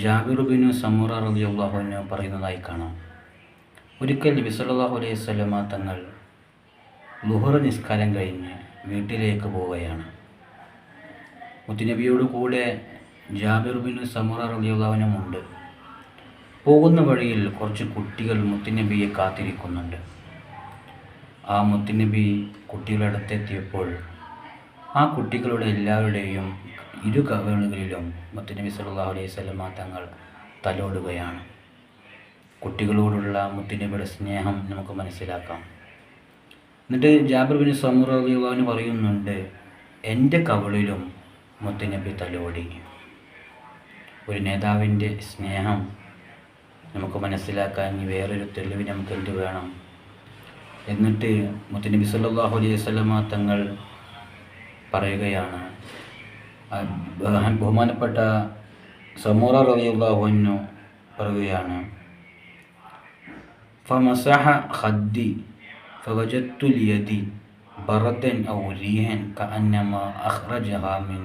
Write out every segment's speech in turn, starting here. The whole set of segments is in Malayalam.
ജാബിറുബിന് സമൂറ റബി അള്ളാഹുവിന് പറയുന്നതായി കാണാം. ഒരിക്കൽ സല്ലല്ലാഹു അലൈഹി സ്വലമ തങ്ങൾ ലുഹറ നിസ്കാരം കഴിഞ്ഞ് വീട്ടിലേക്ക് പോവുകയാണ്. മുത്തുനബിയോട് കൂടെ ജാബിറുബിന് സമൂറ റബി ഉണ്ട്. പോകുന്ന വഴിയിൽ കുറച്ച് കുട്ടികൾ മുത്തുനബിയെ കാത്തിരിക്കുന്നുണ്ട്. ആ മുത്തുനബി കുട്ടികളുടെ അടുത്തെത്തിയപ്പോൾ ആ കുട്ടികളുടെ എല്ലാവരുടെയും ഇരു കവളുകളിലും മുത്തുനബി സല്ലല്ലാഹു അലൈഹി സ്വലമ തങ്ങൾ തലോടുകയാണ്. കുട്ടികളോടുള്ള മുത്തുനബിയുടെ സ്നേഹം നമുക്ക് മനസ്സിലാക്കാം. എന്നിട്ട് ജാബിർ ബിൻ പറയുന്നുണ്ട് എന്റെ കവളിലും മുത്തുനബി തലോടി. ഒരു നേതാവിന്റെ സ്നേഹം നമുക്ക് മനസ്സിലാക്കാൻ വേറൊരു തെളിവ് നമുക്ക് എന്ത് വേണം? എന്നിട്ട് മുത്തുനബി സല്ലാഹു അലൈഹി സ്വലമ തങ്ങൾ പറയുകയാണ്. ബഹുമാനപ്പെട്ട സമൂറ റബിയുള്ളാഹുവിനു പറയുകയാണ്. ഫമസഹ ഔ റീഹൻ മിൻ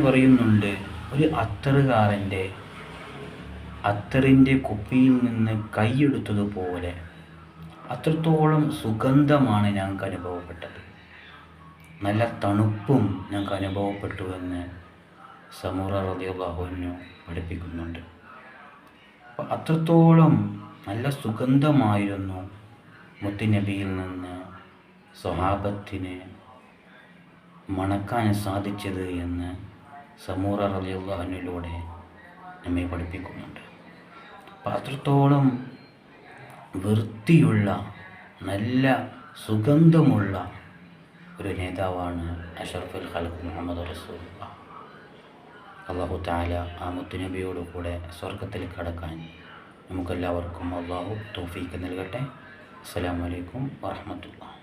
പറയുന്നുണ്ട് ഒരു അത്തറുകാരന്റെ അത്തറിന്റെ കുപ്പിയിൽ നിന്ന് കൈയെടുത്തതുപോലെ അത്രത്തോളം സുഗന്ധമാണ് ഞങ്ങൾക്ക് അനുഭവപ്പെട്ടത്. നല്ല തണുപ്പും ഞങ്ങൾക്ക് അനുഭവപ്പെട്ടു എന്ന് സമൂറ റളിയല്ലാഹുവിനു പഠിപ്പിക്കുന്നുണ്ട്. അപ്പം അത്രത്തോളം നല്ല സുഗന്ധമായിരുന്നു മുത്തുനബിയിൽ നിന്ന് സ്വഹാബത്തിന് മണക്കാൻ സാധിച്ചത് എന്ന് സമൂറ റളിയല്ലാഹുവിലൂടെ നമ്മെ പഠിപ്പിക്കുന്നുണ്ട്. അത്രത്തോളം വൃത്തിയുള്ള നല്ല സുഗന്ധമുള്ള ഒരു നേതാവാണ് അഷറഫുൽ ഖൽഖ് മുഹമ്മദ് റസൂൽ അള്ളാഹു താല ആ മുത്തുനബിയോട് കൂടെ സ്വർഗത്തിൽ കടക്കാൻ നമുക്കെല്ലാവർക്കും അള്ളാഹു തോഫീക്ക് നൽകട്ടെ. അസ്സാം വലൈക്കും വറഹ്മത്തുള്ളാഹി